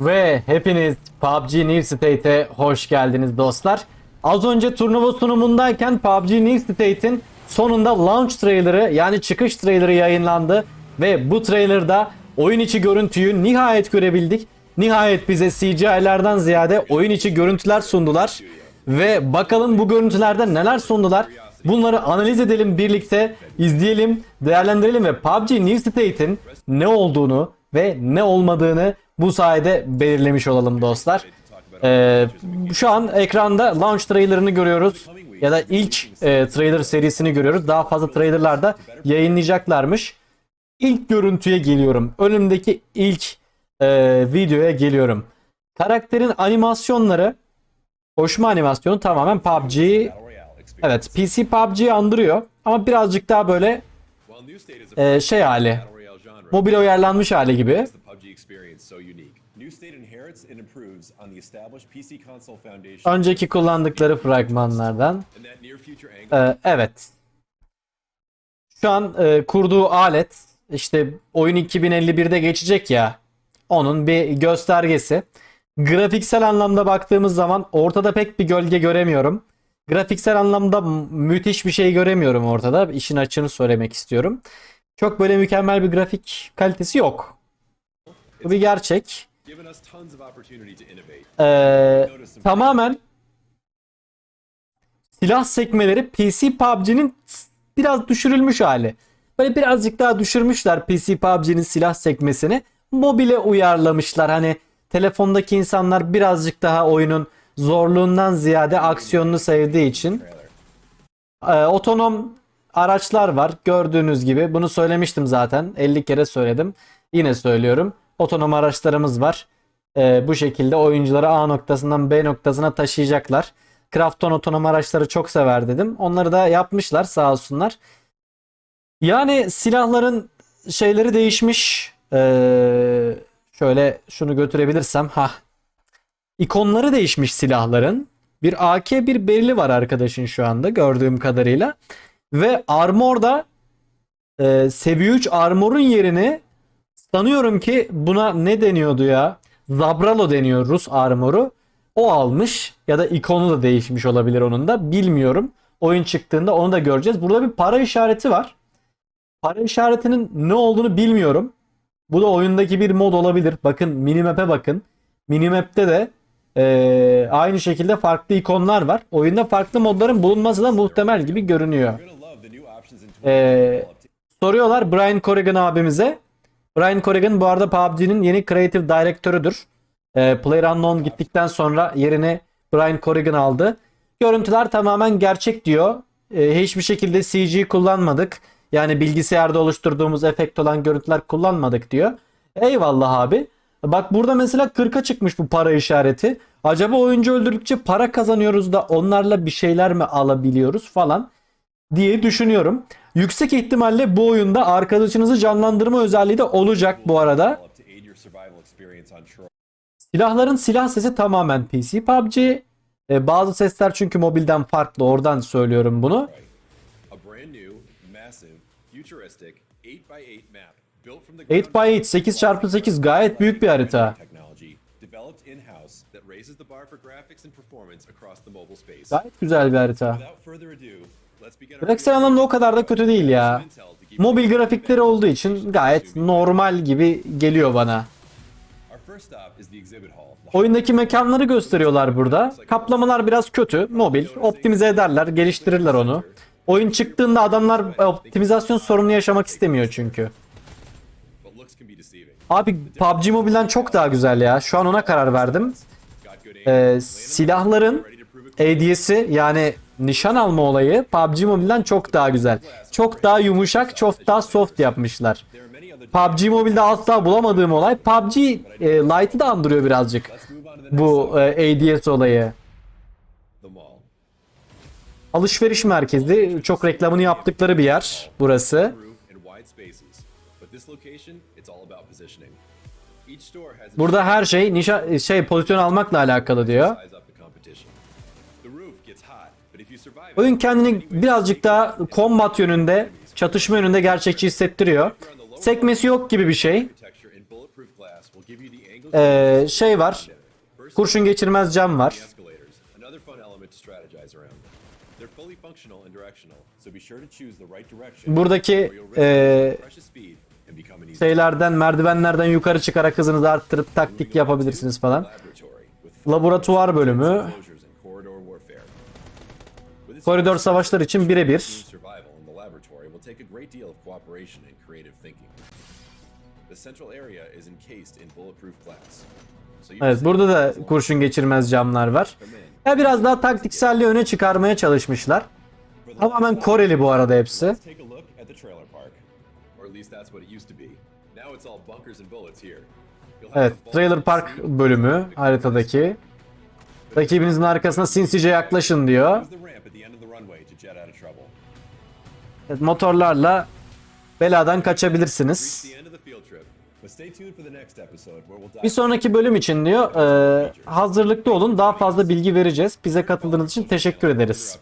Ve hepiniz PUBG New State'e hoş geldiniz dostlar. Az önce turnuva sunumundayken PUBG New State'in sonunda launch trailer'ı yani çıkış trailer'ı yayınlandı. Ve bu trailer'da oyun içi görüntüyü nihayet görebildik. Nihayet bize CGI'lerden ziyade oyun içi görüntüler sundular. Ve bakalım bu görüntülerde neler sundular. Bunları analiz edelim birlikte, izleyelim, değerlendirelim ve PUBG New State'in ne olduğunu ve ne olmadığını bu sayede belirlemiş olalım dostlar. Ee, şu an ekranda launch trailerını görüyoruz ya da ilk e, trailer serisini görüyoruz. Daha fazla trailerlar da yayınlayacaklarmış. İlk görüntüye geliyorum. Önümdeki ilk e, videoya geliyorum. Karakterin animasyonları koşma animasyonu tamamen PUBG Evet PC PUBG'yi andırıyor ama birazcık daha böyle e, şey hali mobil uyarlanmış hali gibi. Önceki kullandıkları fragmanlardan. Ee, evet. Şu an e, kurduğu alet işte oyun 2051'de geçecek ya. Onun bir göstergesi. Grafiksel anlamda baktığımız zaman ortada pek bir gölge göremiyorum. Grafiksel anlamda müthiş bir şey göremiyorum ortada. İşin açığını söylemek istiyorum. Çok böyle mükemmel bir grafik kalitesi yok. Bu bir gerçek. Ee, tamamen silah sekmeleri PC PUBG'nin biraz düşürülmüş hali. Böyle birazcık daha düşürmüşler PC PUBG'nin silah sekmesini. Mobile uyarlamışlar. Hani telefondaki insanlar birazcık daha oyunun zorluğundan ziyade aksiyonunu sevdiği için. Ee, otonom araçlar var. Gördüğünüz gibi. Bunu söylemiştim zaten. 50 kere söyledim. Yine söylüyorum. Otonom araçlarımız var. Ee, bu şekilde oyuncuları A noktasından B noktasına taşıyacaklar. Krafton otonom araçları çok sever dedim. Onları da yapmışlar sağ olsunlar. Yani silahların şeyleri değişmiş. Ee, şöyle şunu götürebilirsem. ha İkonları değişmiş silahların. Bir AK bir belli var arkadaşın şu anda gördüğüm kadarıyla. Ve armorda e, seviye 3 armorun yerini sanıyorum ki buna ne deniyordu ya? Zabralo deniyor Rus armoru. O almış ya da ikonu da değişmiş olabilir onun da bilmiyorum. Oyun çıktığında onu da göreceğiz. Burada bir para işareti var. Para işaretinin ne olduğunu bilmiyorum. Bu da oyundaki bir mod olabilir. Bakın minimap'e bakın. Minimap'te de eee, aynı şekilde farklı ikonlar var. Oyunda farklı modların bulunması da muhtemel gibi görünüyor. Ee, soruyorlar Brian Corrigan abimize. Brian Corrigan bu arada PUBG'nin yeni Creative Directörüdür. Ee, PlayerUnknown gittikten sonra yerini Brian Corrigan aldı. Görüntüler tamamen gerçek diyor. Ee, hiçbir şekilde CG kullanmadık. Yani bilgisayarda oluşturduğumuz efekt olan görüntüler kullanmadık diyor. Eyvallah abi. Bak burada mesela 40'a çıkmış bu para işareti. Acaba oyuncu öldürdükçe para kazanıyoruz da onlarla bir şeyler mi alabiliyoruz falan diye düşünüyorum. Yüksek ihtimalle bu oyunda arkadaşınızı canlandırma özelliği de olacak bu arada. Silahların silah sesi tamamen PC PUBG. Ee, bazı sesler çünkü mobilden farklı oradan söylüyorum bunu. Futuristic 8x8 map built from the 8x8 8x8 gayet büyük bir harita. technology developed in-house that raises the bar for graphics and performance across the mobile space. Gayet güzel bir harita. Without further ado, Grafiksel anlamda o kadar da kötü değil ya. Mobil grafikleri olduğu için gayet normal gibi geliyor bana. Oyundaki mekanları gösteriyorlar burada. Kaplamalar biraz kötü. Mobil. Optimize ederler, geliştirirler onu. Oyun çıktığında adamlar optimizasyon sorunu yaşamak istemiyor çünkü. Abi PUBG Mobile'den çok daha güzel ya. Şu an ona karar verdim. Ee, silahların ADS'i yani nişan alma olayı PUBG Mobile'den çok daha güzel. Çok daha yumuşak, çok daha soft yapmışlar. PUBG Mobile'de asla bulamadığım olay PUBG e, Lite'ı da andırıyor birazcık. Bu e, ADS olayı. Alışveriş merkezi. Çok reklamını yaptıkları bir yer burası. Burada her şey nişan şey pozisyon almakla alakalı diyor. Oyun kendini birazcık daha combat yönünde, çatışma yönünde gerçekçi hissettiriyor. Sekmesi yok gibi bir şey. Ee, şey var. Kurşun geçirmez cam var. Buradaki easy şeylerden merdivenlerden yukarı çıkarak hızınızı arttırıp taktik yapabilirsiniz falan. Laboratuvar bölümü. Koridor savaşlar için birebir. Evet burada da kurşun geçirmez camlar var. Ya biraz daha taktikselliği öne çıkarmaya çalışmışlar. Tamamen Koreli bu arada hepsi. Evet Trailer Park bölümü haritadaki. Rakibinizin arkasına sinsice yaklaşın diyor. Evet, motorlarla beladan kaçabilirsiniz. Bir sonraki bölüm için diyor e, hazırlıklı olun daha fazla bilgi vereceğiz. Bize katıldığınız için teşekkür ederiz.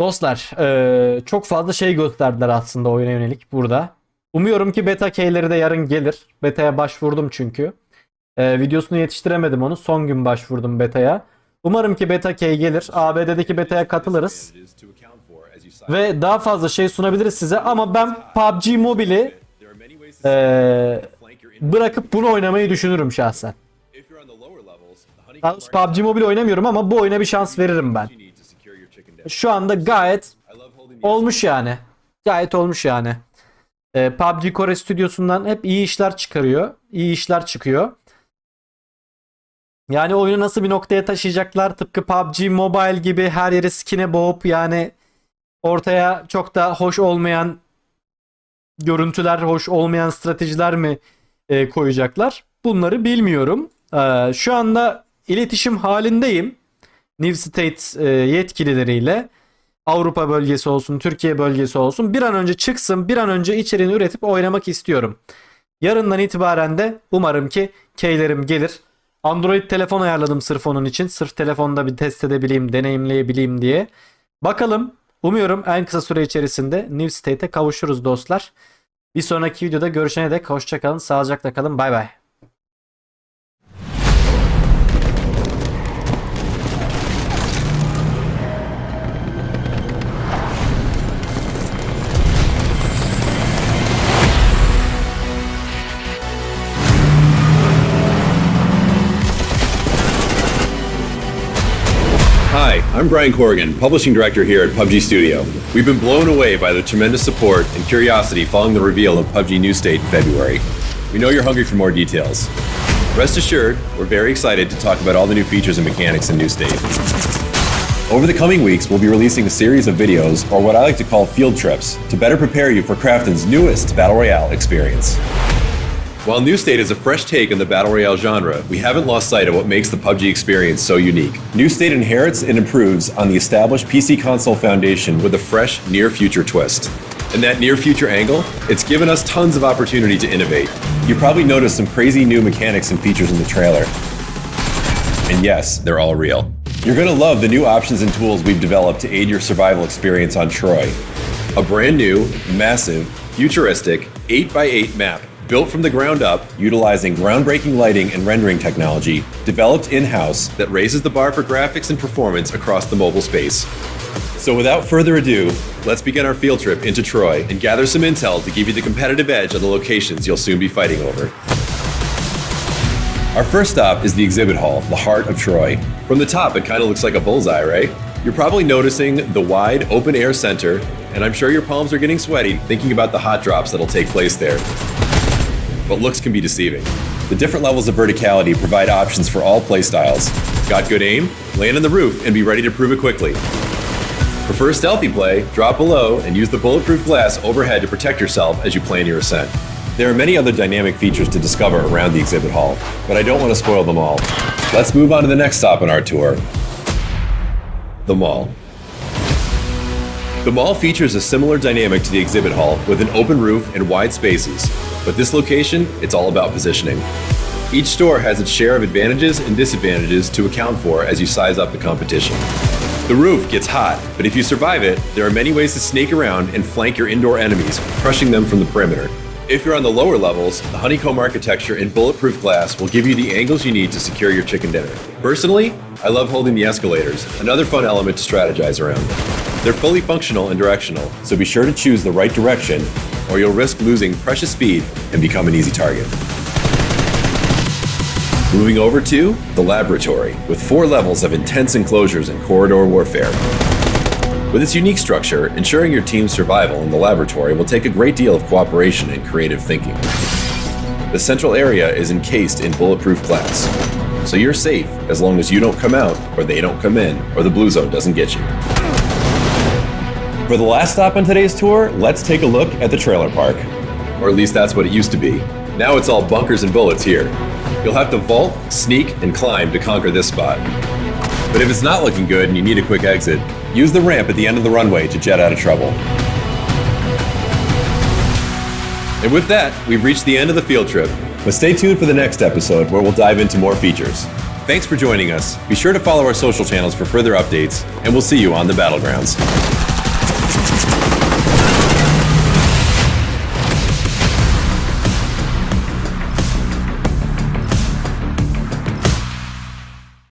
Dostlar e, çok fazla şey gösterdiler aslında oyuna yönelik burada. Umuyorum ki beta keyleri de yarın gelir. Beta'ya başvurdum çünkü. E, videosunu yetiştiremedim onu. Son gün başvurdum beta'ya. Umarım ki beta key gelir. ABD'deki beta'ya katılırız. Ve daha fazla şey sunabiliriz size. Ama ben PUBG Mobile'i e, bırakıp bunu oynamayı düşünürüm şahsen. PUBG Mobile oynamıyorum ama bu oyuna bir şans veririm ben. Şu anda gayet olmuş yani. Gayet olmuş yani. Ee, PUBG Kore stüdyosundan hep iyi işler çıkarıyor. İyi işler çıkıyor. Yani oyunu nasıl bir noktaya taşıyacaklar? Tıpkı PUBG Mobile gibi her yeri skin'e boğup yani ortaya çok da hoş olmayan görüntüler, hoş olmayan stratejiler mi e, koyacaklar? Bunları bilmiyorum. Ee, şu anda iletişim halindeyim. New State e, yetkilileriyle. Avrupa bölgesi olsun, Türkiye bölgesi olsun bir an önce çıksın, bir an önce içeriğini üretip oynamak istiyorum. Yarından itibaren de umarım ki keylerim gelir. Android telefon ayarladım sırf onun için. Sırf telefonda bir test edebileyim, deneyimleyebileyim diye. Bakalım. Umuyorum en kısa süre içerisinde New State'e kavuşuruz dostlar. Bir sonraki videoda görüşene dek hoşçakalın, sağlıcakla kalın. Bay bay. I'm Brian Corrigan, publishing director here at PUBG Studio. We've been blown away by the tremendous support and curiosity following the reveal of PUBG New State in February. We know you're hungry for more details. Rest assured, we're very excited to talk about all the new features and mechanics in New State. Over the coming weeks, we'll be releasing a series of videos, or what I like to call field trips, to better prepare you for Krafton's newest Battle Royale experience. While New State is a fresh take on the Battle Royale genre, we haven't lost sight of what makes the PUBG experience so unique. New State inherits and improves on the established PC console foundation with a fresh, near future twist. And that near future angle, it's given us tons of opportunity to innovate. You probably noticed some crazy new mechanics and features in the trailer. And yes, they're all real. You're gonna love the new options and tools we've developed to aid your survival experience on Troy. A brand new, massive, futuristic 8x8 map built from the ground up utilizing groundbreaking lighting and rendering technology developed in house that raises the bar for graphics and performance across the mobile space. So, without further ado, let's begin our field trip into Troy and gather some intel to give you the competitive edge on the locations you'll soon be fighting over. Our first stop is the exhibit hall, the heart of Troy. From the top, it kind of looks like a bullseye, right? You're probably noticing the wide, open air center, and I'm sure your palms are getting sweaty thinking about the hot drops that'll take place there. But looks can be deceiving. The different levels of verticality provide options for all playstyles. Got good aim? Land on the roof and be ready to prove it quickly. Prefer stealthy play? Drop below and use the bulletproof glass overhead to protect yourself as you plan your ascent. There are many other dynamic features to discover around the exhibit hall, but I don't want to spoil them all. Let's move on to the next stop on our tour the mall. The mall features a similar dynamic to the exhibit hall with an open roof and wide spaces, but this location, it's all about positioning. Each store has its share of advantages and disadvantages to account for as you size up the competition. The roof gets hot, but if you survive it, there are many ways to snake around and flank your indoor enemies, crushing them from the perimeter. If you're on the lower levels, the honeycomb architecture and bulletproof glass will give you the angles you need to secure your chicken dinner. Personally, I love holding the escalators, another fun element to strategize around. They're fully functional and directional, so be sure to choose the right direction or you'll risk losing precious speed and become an easy target. Moving over to the laboratory, with four levels of intense enclosures and corridor warfare. With its unique structure, ensuring your team's survival in the laboratory will take a great deal of cooperation and creative thinking. The central area is encased in bulletproof glass, so you're safe as long as you don't come out, or they don't come in, or the blue zone doesn't get you. For the last stop on today's tour, let's take a look at the trailer park. Or at least that's what it used to be. Now it's all bunkers and bullets here. You'll have to vault, sneak, and climb to conquer this spot. But if it's not looking good and you need a quick exit, use the ramp at the end of the runway to jet out of trouble. And with that, we've reached the end of the field trip. But stay tuned for the next episode where we'll dive into more features. Thanks for joining us. Be sure to follow our social channels for further updates, and we'll see you on the battlegrounds. Thank you.